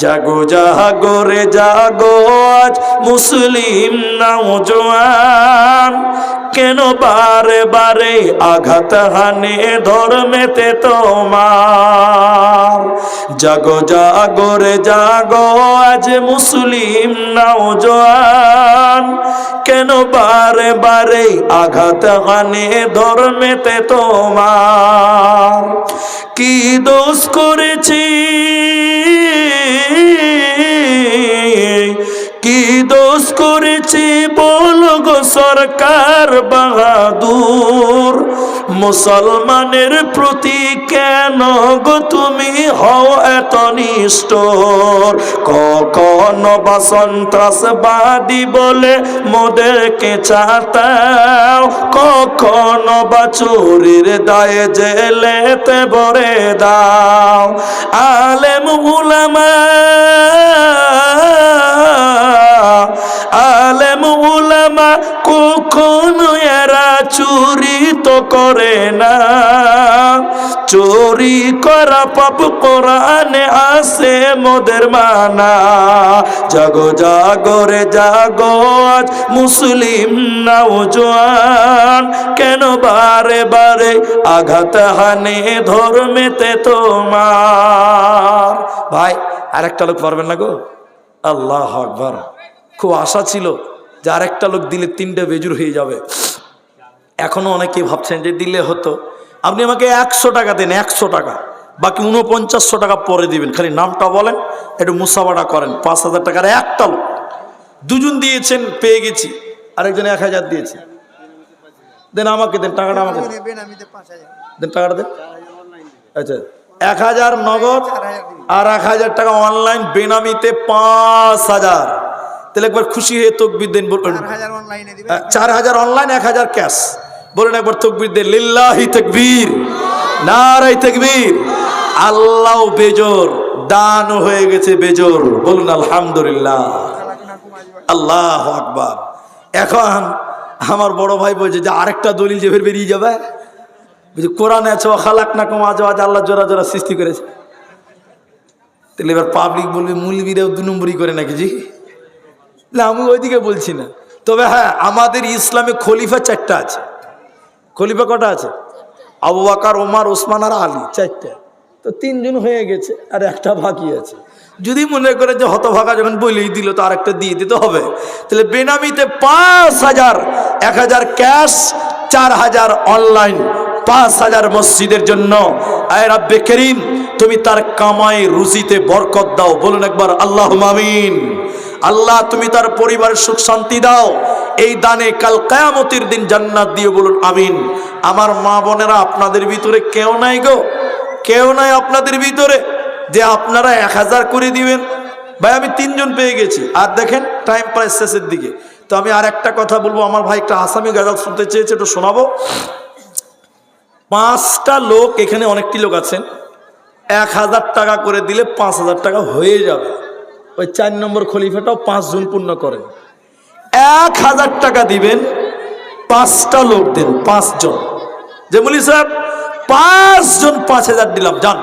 জাগো জাগো রে, জাগো আজ মুসলিম নওজোয়ান কেন বারে বারে আঘাত হানে ধর্মেতে তোমার? জাগো জাগো রে, জাগো আজ মুসলিম নওজোয়ান কেন বারে বারে আঘাত হানে ধর্মেতে তোমার? কি দোষ করেছি? কি দোষ করেছি বলো? সরকার বাহাদুর, মুসলমানের প্রতি কেন গো তুমি হও এত নিষ্ঠুর? কখনো বা সন্ত্রাসবাদী বলে মোদেরকে চাতাও, কখনো বা চুরির দায়ে জেলেতে ভরে দাও। আলেম উলামা উলামা কখনো এরা চুরি তো করে না। চোরি করা পাপ কোরআনে আসে মোদের মানা। জাগো জাগো রে, জাগো, আজ মুসলিম নাও জোয়ান কেন বারে বারে আঘাত হানে ধর্মেতে তোমার? ভাই, আরেকটা লোক পারবেন না গো? আল্লাহ আকবার। খুব আশা ছিল। যে আরেকটা লোক দিলে তিনটে বেজুর হয়ে যাবে। এখনও অনেকে ভাবছেন যে দিলে হতো। আপনি আমাকে একশো টাকা দেন একশো টাকা। বাকি উনপঞ্চাশশো টাকা পরে দিবেন। খালি নামটা বলেন একটু মুসাবাড়া করেন। পাঁচ হাজার টাকার একটা লোক। দুজন দিয়েছেন পেয়ে গেছি। আরেকজন এক হাজার দিয়েছে। দেন আমাকে দেন টাকাটা আমাকে দেন। টাকাটা দেন। আচ্ছা এক হাজার নগদ আর এক হাজার টাকা অনলাইন বেনামিতে পাঁচ হাজার। তাহলে একবার খুশি হয়ে তকবির দেন বলবেন চার হাজার অনলাইনে এক হাজার ক্যাশ। বলেন একবার তকবির দেন লিল্লাহি তকবীর নারাই তকবীর আল্লাহ বেজোর দান হয়ে গেছে বেজোর। বলুন আলহামদুলিল্লাহ। আল্লাহ আকবার। এখন আমার বড় ভাই বলছে যে আরেকটা দলিল যে ফের বেরিয়ে যাবে? বুঝি কোরআন আছে খালাক না কম আজ আজ আল্লাহ জোড়া জোড়া সৃষ্টি করেছে। তাহলে এবার পাবলিক বলবে মুলবিরাও দু নম্বরই করে নাকি জি? না, আমি ওইদিকে বলছি না। তবে হ্যাঁ আমাদের ইসলামে খলিফা চারটা আছে। খলিফা কটা আছে? আবু বাকার ওমার ওসমান আর আলী, চারটা। তো তিনজন হয়ে গেছে আর একটা বাকি আছে। যদি মনে করে যে হতভাগা যখন বলেই দিল, তো আরেকটা দিয়ে দিতে হবে। তাহলে বেনামিতে পাঁচ হাজার, এক হাজার ক্যাশ, চার হাজার অনলাইন, পাঁচ হাজার মসজিদের জন্য। আয় রাব্বে করিম, তুমি তার কামাই রুজিতে বরকত দাও। বলুন একবার আল্লাহ মামিন আল্লাহ, তুমি তার পরিবারের সুখ শান্তি দাও। এই দানে কাল কায়ামতির দিন জান্নাত দিয়ে বলুন, আমিন। আমার মা বোনেরা, আপনাদের ভিতরে কেউ নাই গো। কেউ নাই আপনাদের ভিতরে যে আপনারা এক হাজার করে দিবেন। ভাই, আমি তিনজন পেয়ে গেছি। আর দেখেন টাইম প্রায় শেষের দিকে। তো আমি আর একটা কথা বলব, আমার ভাই একটা আসামি গাজাল শুনতে চেয়েছে, একটু শোনাবো। পাঁচটা লোক, এখানে অনেকটি লোক আছেন। এক হাজার টাকা করে দিলে পাঁচ হাজার টাকা হয়ে যাবে। ওই চার নম্বর খলিফাটাও পাঁচজন পূর্ণ করেন এক হাজার টাকা দিবেন, পাঁচটা লোক দেন পাঁচজন যে বলি স্যার পাঁচজন পাঁচ হাজার দিলাম, যান।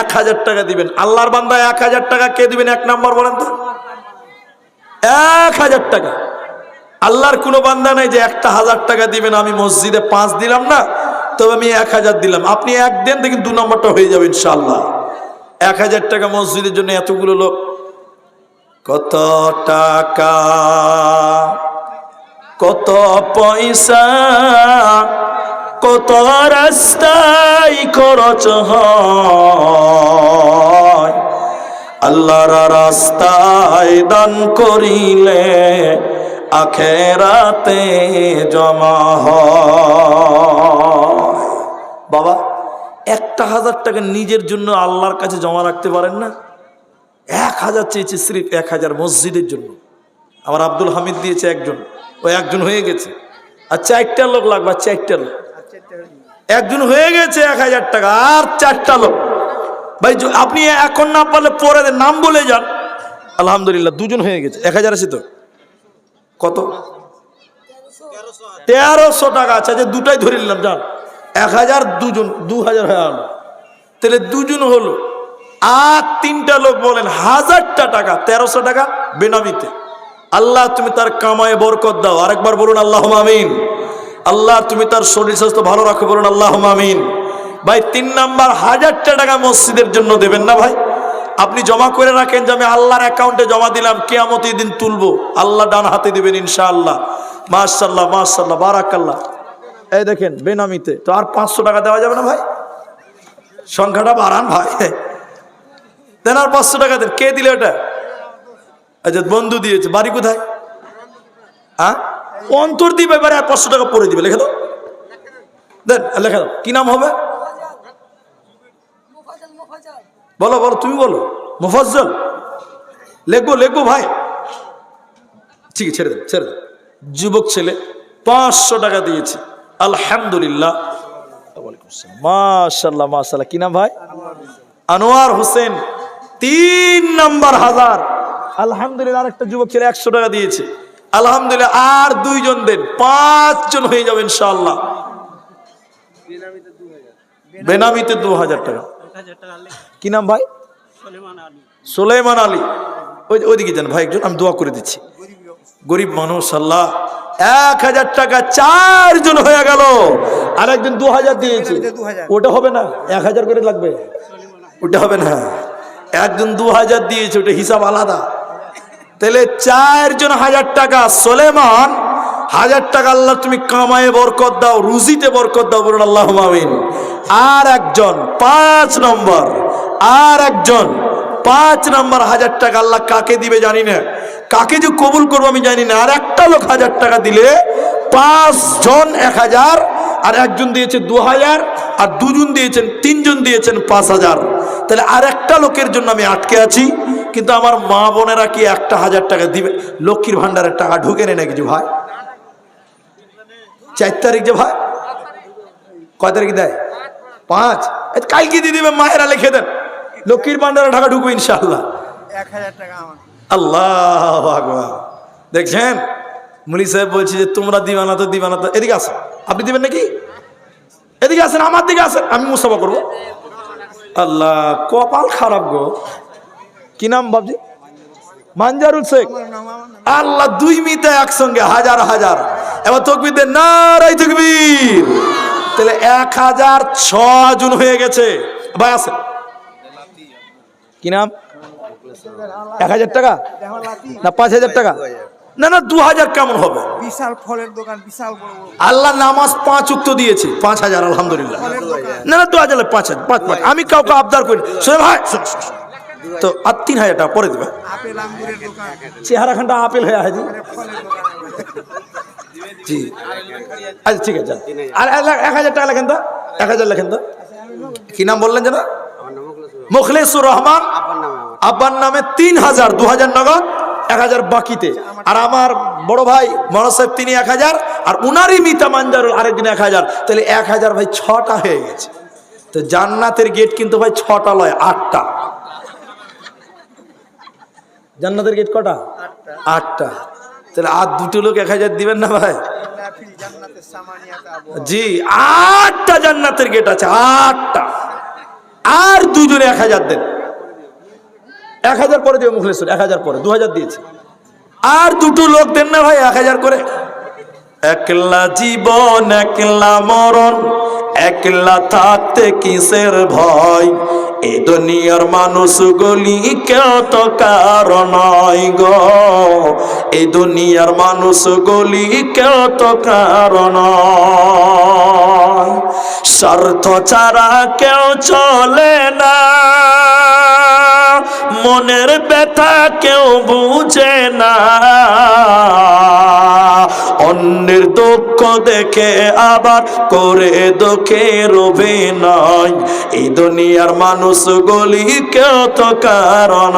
এক হাজার টাকা দিবেন। আল্লাহর বান্দা এক হাজার টাকা কে দিবেন? এক নম্বর বলেন তো। এক হাজার টাকা। আল্লাহর কোনো বান্দা নাই যে একটা হাজার টাকা দিবেন, আমি মসজিদে পাঁচ দিলাম না, তবে আমি এক হাজার দিলাম। আপনি এক দেন দেখুন দু নম্বরটা হয়ে যাবে ইনশাল্লাহ এক হাজার টাকা মসজিদের জন্য এতগুলো লোক কত টাকা, কত পয়সা, কত রাস্তায় খরচ হয়। আল্লাহর রাস্তায় দান করিলে আখেরাতে জমা হয়। বাবা, একটা হাজার টাকা নিজের জন্য আল্লাহর কাছে জমা রাখতে পারেন না? এক হাজার চেয়েছে স্রিফ এক হাজার মসজিদের জন্য। আমার আব্দুল হামিদ দিয়েছে একজন। ও একজন হয়ে গেছে। আর চারটা লোক লাগবে চারটা লোক। একজন হয়ে গেছে এক হাজার টাকা, আর চারটা লোক। ভাই আপনি এখন না পারলে পরে নাম বলে যান। আলহামদুলিল্লাহ, দুজন হয়ে গেছে। এক হাজার আছে তো? কত? তেরোশো টাকা আছে। যে দুটাই ধরে নিলাম, যান। এক হাজার দুজন, দু হাজার হয়ে তাহলে দুজন হলো। আর তিনটা লোক বলেন, হাজারটা টাকা, তেরোশো টাকা বেনামিতে। আল্লাহ, তুমি তার কামায় বরকত দাও। আরেকবার বলুন আল্লাহ আমিন। আল্লাহ, তুমি তার শরীর স্বাস্থ্য ভালো রাখো বলুন আল্লাহ আমিন। ভাই, তিন নাম্বার, হাজারটা টাকা মসজিদের জন্য দেবেন না ভাই? আপনি জমা করে রাখেন যে আমি আল্লাহর অ্যাকাউন্টে জমা দিলাম কেয়ামত দিন তুলবো। আল্লাহ ডান হাতে দিবেন ইনশাআল্লাহ। মাশাল্লাহ মাশাল্লাহ বারাকাল্লাহ। এই দেখেন, বেনামিতে। তো আর পাঁচশো টাকা দেওয়া যাবে না ভাই? সংখ্যাটা বাড়ান ভাই। দেন আর পাঁচশো টাকা দেন। কে দিলে ওটা আচ্ছা বন্ধু দিয়েছে। বাড়ি কোথায়? হ্যাঁ? অন্তর দিবে, এবারে আর পাঁচশো টাকা পরে দিবে। লিখে দাও। দেন, লেখা দাও। কি নাম হবে? বলো বলো, তুমি বলো। মুফাজ্জল। লিখব লিখব ভাই। ঠিক আছে, ছেড়ে দেন ছেড়ে দেন যুবক ছেলে, পাঁচশো টাকা দিয়েছে। আলহামদুলিল্লাহ। মাশাল্লাহ মাশাল্লাহ কি নাম ভাই? আনোয়ার হোসেন। তিন নাম্বার হাজার। আলহামদুলিল্লাহ আরেকটা যুবক ছেলে একশো টাকা দিয়েছে। আলহামদুলিল্লাহ আর দুইজন দেন পাঁচজন হয়ে যাবে ইনশাআল্লাহ। বেনামিতে দু হাজার টাকা। কি নাম ভাই? সোলেমান আলী। ওই ওইদিকে যান ভাই একজন আমি দোয়া করে দিচ্ছি। গরিব মানুষ আল্লাহ এক হাজার টাকা চারজন হয়ে গেল। আর একজন দু হাজার দিয়েছে। দু হাজার। ওটা হবে না এক হাজার করে লাগবে। ওটা হবে না। একজন দু হাজার দিয়েছে, ওটা হিসাব আলাদা। তাহলে চারজন হাজার টাকা, সোলেমান, হাজার টাকা আল্লাহ তুমি কামায়ে বরকত দাও, রুজিতে বরকত দাও, বলুন আল্লাহ আর একজন, পাঁচ নম্বর, আর একজন, পাঁচ নম্বর হাজার টাকা আল্লাহ কাকে দিবে জানি না। কাকে যে কবুল করব আমি জানি না। আর একটা লোক হাজার টাকা দিলে পাঁচ জন এক হাজার, আর একজন দিয়েছে দু হাজার আর দুজন দিয়েছেন তিনজন দিয়েছেন পাঁচ হাজার। তাহলে আর একটা লোকের জন্য আমি আটকে আছি কিন্তু আমার মা বোনেরা কি একটা হাজার টাকা দিবে? লক্ষ্মীর ভান্ডারের টাকা ঢুকে নেই নাকি যে ভাই? চার তারিখ যে ভাই? কয় তারিখ দেয়? পাঁচ। কালকে দিয়ে দিবে মায়েরা লিখে দেন। লক্ষ্মীর ভান্ডারে টাকা ঢুকবে ইনশাল্লাহ এক হাজার টাকা আল্লাহ আকবার। দেখছেন? মুলি সাহেব বলছি যে তোমরা দিবা না তো দিবা না তো এদিকে আসো। আপনি দিবেন নাকি? এদিকে আসেন আমার দিকে আসেন আমি মুসাফা করব। আল্লাহ, কপাল খারাপ গো। কি নাম বাবজি মানজারুল শেখ। আল্লাহ, দুই মিতে একসঙ্গে, হাজার হাজার। এবার তকবির দেন নারাই তকবির। তাহলে এক হাজার জন হয়ে গেছে। ভাই আসেন কি নাম? এক হাজার টাকা? না, পাঁচ হাজার টাকা? না না দু হাজার কেমন হবে? বিশাল ফলের দোকান বিশাল বড়। আল্লাহ নামাজ পাঁচ উক্ত দিয়েছে পাঁচ হাজার আলহামদুলিল্লাহ না না দু হাজার পাঁচ হাজার পাঁচ পাঁচ। আমি কাউকে আবদার করি শোনো ভাই। তো আর তিন হাজার টাকা পরে দেবে। আপেল আঙ্গুরের চেহারা খানটা আপেল হয়ে আছে। জি। আচ্ছা ঠিক আছে আর এক এক হাজার টাকা লেখেন তো। এক হাজার লেখেন তো। কি নাম বললেন যেন? মুখলেসুর রহমান। আব্বার নামে। তিন হাজার দু হাজার নগদ। এক হাজার বাকিতে। আর আমার বড় ভাই মনোজ সাহেব, তিনি এক হাজার, আর উনারই মিতা মাঞ্জারুল আরেকদিন এক হাজার। তাহলে এক হাজার ভাই ছটা হয়ে গেছে। তো জান্নাতের গেট কিন্তু ভাই ছটা লয়, আটটা। জান্নাতের গেট কটা? আটটা। তাহলে আর দুটো লোক এক হাজার দিবেন না ভাই? জি, আটটা জান্নাতের গেট আছে, আটটা। আর দুজনে এক হাজার দেন। এক হাজার পরে দিবে মুখলেশ্বর এক হাজার পরে দু হাজার দিয়েছে। আর দুটো লোক দেন না ভাই, এক হাজার করে। একলা জীবন, একলা মরণ, একলা থাকতে কিসের ভয়? এ দুনিয়ার মানুষ গলি তো কারণ গো। এই দুনিয়ার মানুষ গলি তো কারণ। স্বার্থ ছাড়া কেউ চলে না। মনের ব্যথা কেউ বুঝে না। অন্যের দুঃখ দেখে আবার করে দুঃখে রবে নয়। এই দুনিয়ার মানুষ গলি কেউ তো কারণ।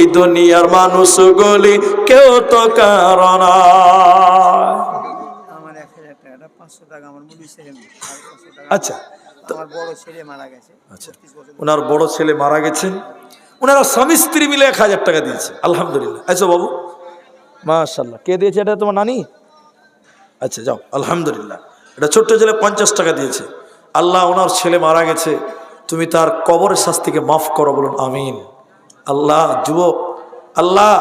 এই দুনিয়ার মানুষ গলি কেউ তো কারণ আচ্ছা। আমার বড় ছেলে মারা গেছে। আচ্ছা। ওনার বড় ছেলে মারা গেছেন। ওনারা স্বামী স্ত্রী মিলে এক হাজার টাকা দিয়েছে। আলহামদুলিল্লাহ। আচ্ছা বাবু। মাশাল্লাহ কে দিয়েছে এটা তোমার নানি? আচ্ছা যাও। আলহামদুলিল্লাহ। এটা ছোট্ট ছেলে পঞ্চাশ টাকা দিয়েছে। আল্লাহ ওনার ছেলে মারা গেছে। তুমি তার কবরের শাস্তিকে মাফ করো বলুন আমিন। আল্লাহ যুবক। আল্লাহ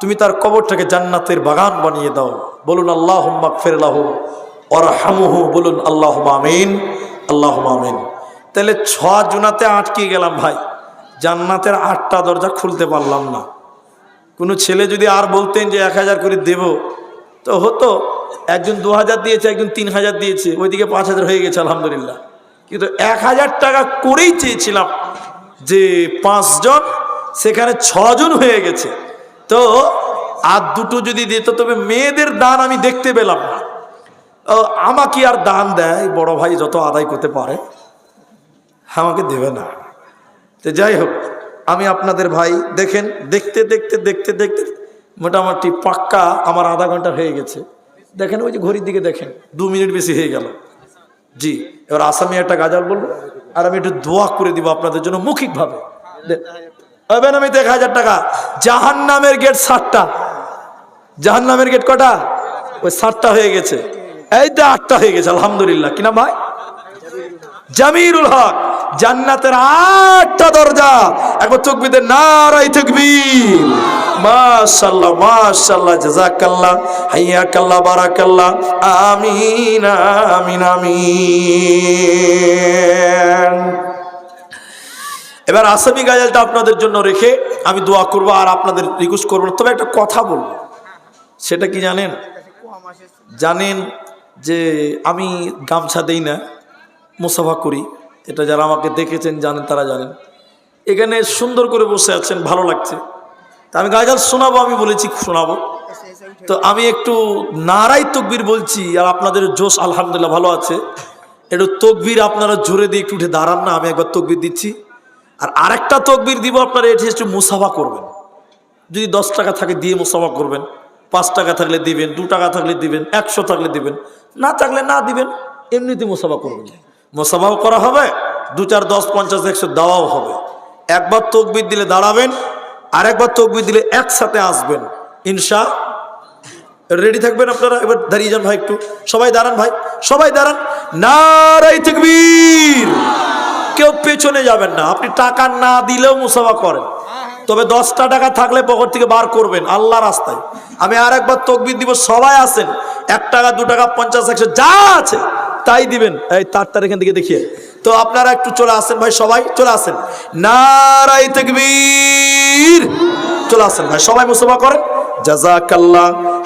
তুমি তার কবরটাকে জান্নাতের বাগান বানিয়ে দাও। বলুন আল্লাহ ফেরলাহ অরহামুহু বলুন আল্লাহ আমিন। আল্লাহ আমিন। তাহলে ছ জুনাতে আটকে গেলাম ভাই। জান্নাতের আটটা দরজা খুলতে পারলাম না। কোনো ছেলে যদি আর বলতেন যে এক হাজার করে দেব, তো হতো। একজন দু হাজার দিয়েছে, একজন তিন হাজার দিয়েছে, ওইদিকে পাঁচ হাজার হয়ে গেছে, আলহামদুলিল্লাহ। কিন্তু এক হাজার টাকা করেই চেয়েছিলাম যে পাঁচজন, সেখানে ছজন হয়ে গেছে। তো আর দুটো যদি দিত, তবে মেয়েদের দান আমি দেখতে পেলাম না। আমাকে আর দান দেয়, বড় ভাই যত আদায় করতে পারে। আমাকে দেবে না। তো যাই হোক, আমি আপনাদের ভাই, দেখেন, দেখতে দেখতে দেখতে দেখতে মোটামুটি পাক্কা আমার আধা ঘণ্টা হয়ে গেছে। দেখেন, ওই যে ঘড়ির দিকে দেখেন, দু মিনিট বেশি হয়ে গেল। জি, এবার আসামি একটা গাজাল বলব, আর আমি একটু দোয়া করে দিব আপনাদের জন্য মৌখিকভাবে। হবে না আমি এক হাজার টাকা জাহান নামের গেট ষাটটা জাহান নামের গেট কটা? ওই ষাটটা হয়ে গেছে। এই তো আটটা হয়ে গেছে, আলহামদুলিল্লাহ। কিনা ভাই? জামিরুল হক, জান্নাতের আটটা দরজা। একবার তকবিদের নারাই তকবীর। মাশাআল্লাহ মাশাআল্লাহ, জাযাকাল্লাহ, হাইয়াকাল্লাহ, বারাকাল্লাহ। আমিন আমিন আমিন। এবার আসামি গাজালটা আপনাদের জন্য রেখে আমি দোয়া করব আর আপনাদের রিকোয়েস্ট করব তবে একটা কথা বলব। সেটা কি জানেন? জানেন যে আমি গামছা দেই না। মুসাফা করি। এটা যারা আমাকে দেখেছেন, জানেন, তারা জানেন। এখানে সুন্দর করে বসে আছেন, ভালো লাগছে। তা আমি গাজাল শোনাবো, আমি বলেছি শোনাবো। তো আমি একটু নারাই তকবির বলছি, আর আপনাদের জোশ আলহামদুলিল্লাহ ভালো আছে। একটু তকবির আপনারা জোরে দিয়ে একটু উঠে দাঁড়ান না, আমি একবার তকবির দিচ্ছি। আর আরেকটা তকবির দিব আপনারা, এটি একটু মুসাফা করবেন। যদি দশ টাকা থাকে, দিয়ে মুসাফা করবেন। পাঁচ টাকা থাকলে দিবেন, দু টাকা থাকলে দিবেন, একশো থাকলে দিবেন। না থাকলে না দিবেন, এমনিতে মুসাফা করবেন। মুসাফাও করা হবে, দু চার, দশ, পঞ্চাশ, একশো দেওয়াও হবে। একবার তকবির দিলে দাঁড়াবেন আর একবার তকবির দিলে একসাথে আসবেন। ইনশা, রেডি থাকবেন আপনারা? এবার দাঁড়িয়ে যান ভাই একটু। সবাই দাঁড়ান ভাই, সবাই দাঁড়ান। নারাই তকবীর! কেউ পেছনে যাবেন না। আপনি টাকা না দিলেও মুসাফা করেন। তবে দশটা টাকা থাকলে পকেট থেকে বার করবেন আল্লাহ রাস্তায়। আমি আর একবার তকবির দিব, সবাই আসেন। এক টাকা, দু টাকা, পঞ্চাশ, একশো, যা আছে। তাই দিবেন। এই তারটার এখান থেকে দেখিয়ে। তো আপনারা একটু চলে আসেন ভাই, সবাই চলে আসেন। নারাই তেকবীর। চলে আসেন ভাই, সবাই মুসাফা করেন। জাজাকাল্লাহ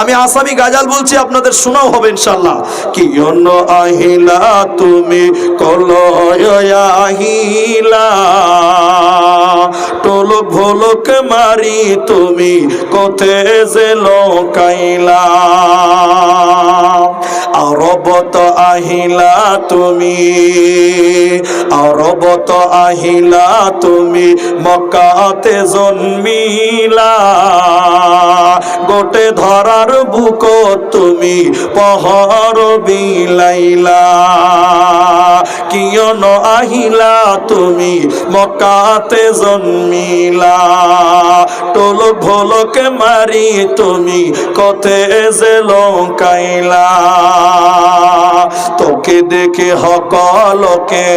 আমি আসামি গাজাল বলছি, আপনাদের শোনাও হবে ইনশাল্লাহ কি অন্য আহিলা তুমি কলয় টোল ভোলক মারি তুমি, কথে যে লোকাইলা? আরবত আহিলা তুমি আরবত আহিলা তুমি মক্কাতে জন্মিলা। গোটে ধরার বুক তুমি পহর বিলাইলা। কিয়ন আহিলা তুমি মক্কাতে জন্মিলা। টোলক ভোলকে মারি তুমি, কতে যে লঙ্কাইলা। তোকে দেখে হকলকে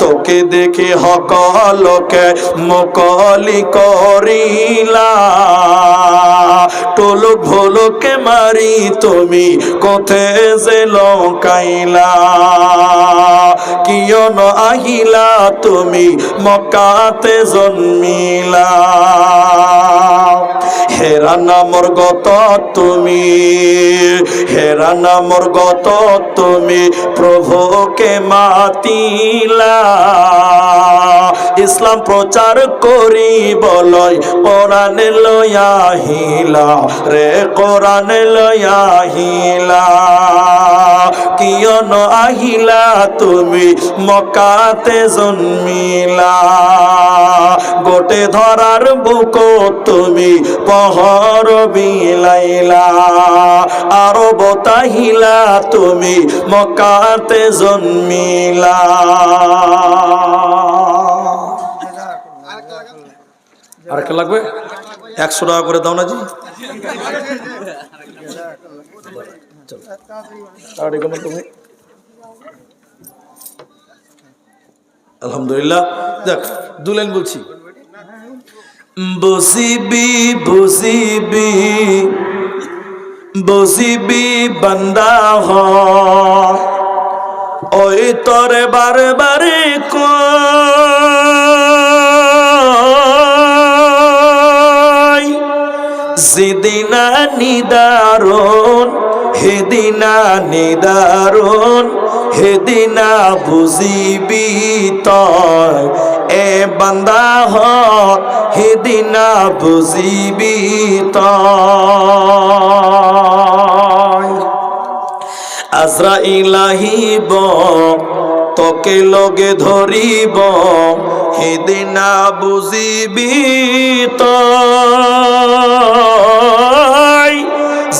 তোকে দেখে হকলকে মকলি করিলা। টোলক ভোলকে মারি তুমি কোথে যে লঙ্কাইলা কিয়ন আহিলা তুমি মকাতে জন্মিলা? হেরা নামর গত তুমি হেরা নামর গত তুমি প্রভুকে মাতিলা। ইসলাম প্রচার করি বলয়, কোরআন লয়াহিলা রে, কোরআন লয়াহিলা কিয়ন আহিলা তুমি মকাতে জন্মিলা? গোটে ধরার বুক তুমি পহর বিলাইলা। আরও বতাহিলা তুমি মকাতে জন্মিলা। আর কে লাগবে? একশো টাকা করে দাও না জি। করো তুমি। আলহামদুলিল্লাহ। দেখ, দু লাইন বলছি। বসিবি বসিবি বসিবি বান্দা হ। ওই তরে বারে বারে কই? যেদিনা নিদারণ হেদিনা নিদারণ হেদিনা বুঝিবি তয়। এ বান্দা হ হেদিনা বুঝিবি তয়। আজরাইল আহিব তোকে লগে ধরিব, সেদিনা বুজিবি তই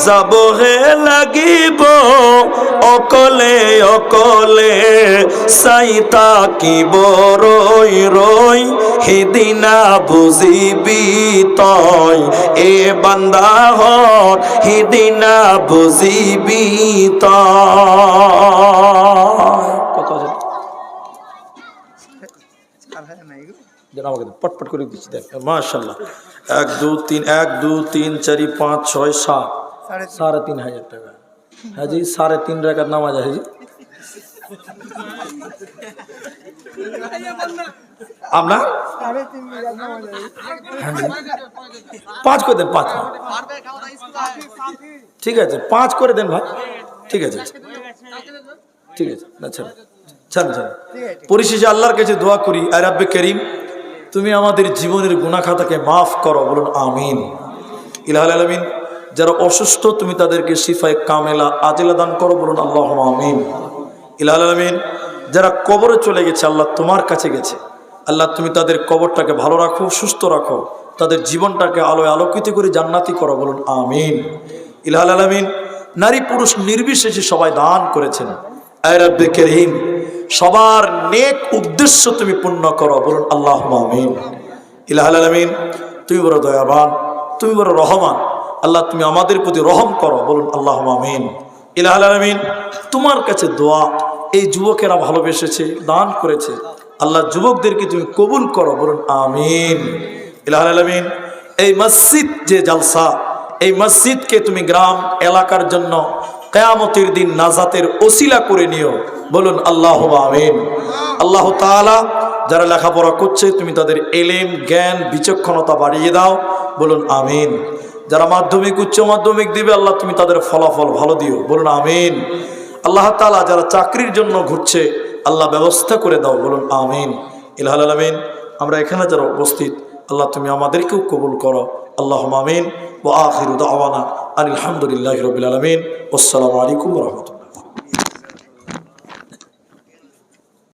যাবহে লাগিব অকলে অকলে চাই থাকিব ৰৈ ৰৈ সিদিনা বুজিবি তই। এ বান্দাহত সিদিনা বুজিবি তই। কত আমাকে পটপট করে দিচ্ছি দেখ। মাশাল্লাহ এক দু তিন এক দু তিন চারি পাঁচ ছয় সাত। সাড়ে তিন। হাজার টাকা। হ্যাঁ জি সাড়ে তিন টাকার নামাজ আছে। জি আপনার পাঁচ করে দেন পাঁচ। ঠিক আছে পাঁচ করে দেন ভাই। ঠিক আছে। ঠিক আছে আচ্ছা ছাড়েন। ছাড়েন আছে। পরিশেষে আল্লাহর কাছে দোয়া করি আর রাব্বে করিম তুমি আমাদের জীবনের গুণাখাতাকে মাফ করো বলুন আমিন। ইলাহ আলমিন যারা অসুস্থ, তুমি তাদেরকে সিফায় কামেলা, আজিলা দান করো বলুন আল্লাহ আমিন। ইলাহ আলমিন, যারা কবরে চলে গেছে, আল্লাহ তোমার কাছে গেছে। আল্লাহ তুমি তাদের কবরটাকে ভালো রাখো, সুস্থ রাখো, তাদের জীবনটাকে আলোয় আলোকিত করে জান্নাতি করো বলুন আমিন। ইলাহ আলমিন, নারী পুরুষ নির্বিশেষে সবাই দান করেছেন। আয় রাব্বে সবার নেক উদ্দেশ্য তুমি পূর্ণ করো বলুন আল্লাহ আমিন। ইলাহ আলমিন, তুমি বড় দয়াবান, তুমি বড় রহমান। আল্লাহ, তুমি আমাদের প্রতি রহম করো। বলুন আল্লাহ আমিন। ইলাহ তোমার কাছে দোয়া, এই যুবকেরা ভালোবেসেছে, দান করেছে। আল্লাহ, যুবকদেরকে তুমি কবুল করো। বলুন, আমিন। ইলাহ এই মসজিদ যে জালসা, এই মসজিদকে তুমি গ্রাম, এলাকার জন্য কেয়ামতের দিন নাজাতের ওসিলা করে নিও। বলুন আল্লাহ আমিন। আল্লাহ তাআলা যারা লেখাপড়া করছে, তুমি তাদের এলেম, জ্ঞান, বিচক্ষণতা বাড়িয়ে দাও। বলুন, আমিন। যারা মাধ্যমিক, উচ্চ মাধ্যমিক দিবে, আল্লাহ তুমি তাদের ফলাফল ভালো দিও। বলুন আমিন। আল্লাহ তালা যারা চাকরির জন্য ঘুরছে, আল্লাহ ব্যবস্থা করে দাও। বলুন আমিন। ইলাহাল আলমিন, আমরা এখানে যারা উপস্থিত, আল্লাহ তুমি আমাদেরকেও কবুল করো। আল্লাহ আমিন। ও আখির আওয়ানা আলহামদুলিল্লাহ রবিল আলমিন। আসসালামু আলাইকুম রহমতুল্লাহ।